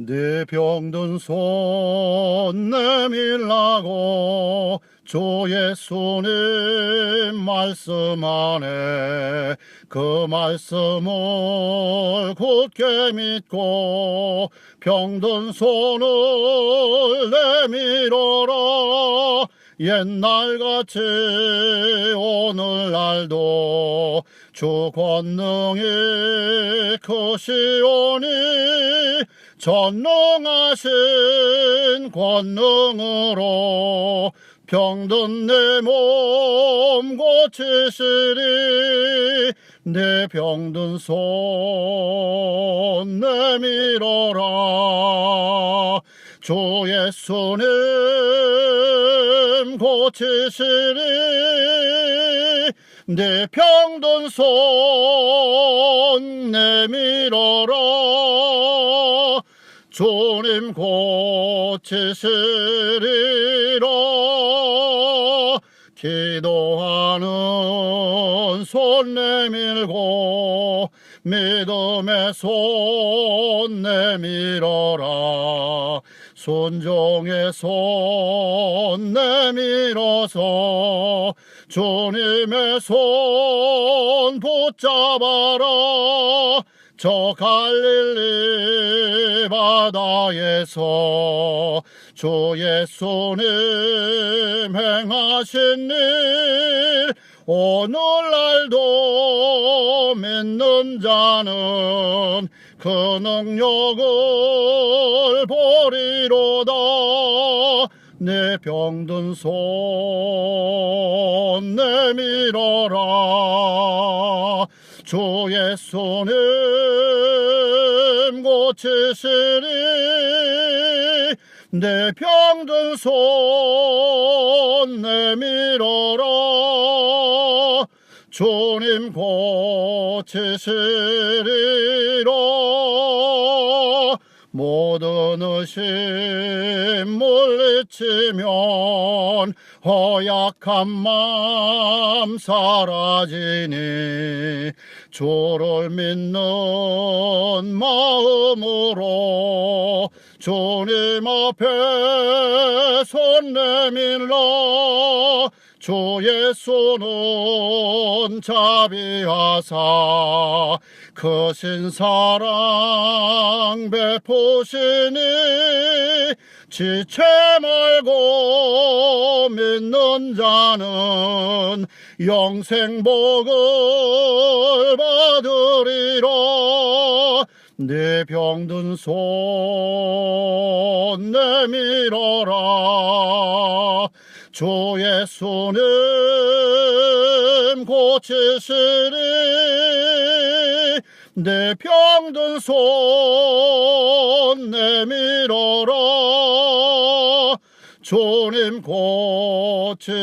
내 병든 손 내밀라고 주 예수님 말씀 안에 그 말씀을 굳게 믿고 병든 손을 내밀어라 옛날같이 오늘날도 주 권능이 크시오니 전능하신 권능으로 병든 내 몸 고치시리 내 병든 손 내밀어라. 주 예수님 고치시리. 내 병든 손 내밀어라. 주님 고치시리라. 기도하는 손 내밀고 믿음의 손 내밀어라 순종의 손 내밀어서 주님의 손 붙잡아라. 저 갈릴리 바다에서 주 예수님 행하신 일 오늘날도 믿는 자는 그 능력을 보리로다. 내 병든 손 내밀어라. 주 예수님 고치시리. 내 병든 손 내밀어라 주님 고치시리라 모든 의심 물리치면 허약한 마음 사라지니 주를 믿는 마음으로 주님 앞에 손 내밀러 주 예수는 자비하사 크신 사랑 베푸시니 지체 말고 믿는 자는 영생 복을 받으리라. 내 병든 손 내밀어라 주 예수님 고치시리. 내 병든 손 내밀어라. 주님 고치시리라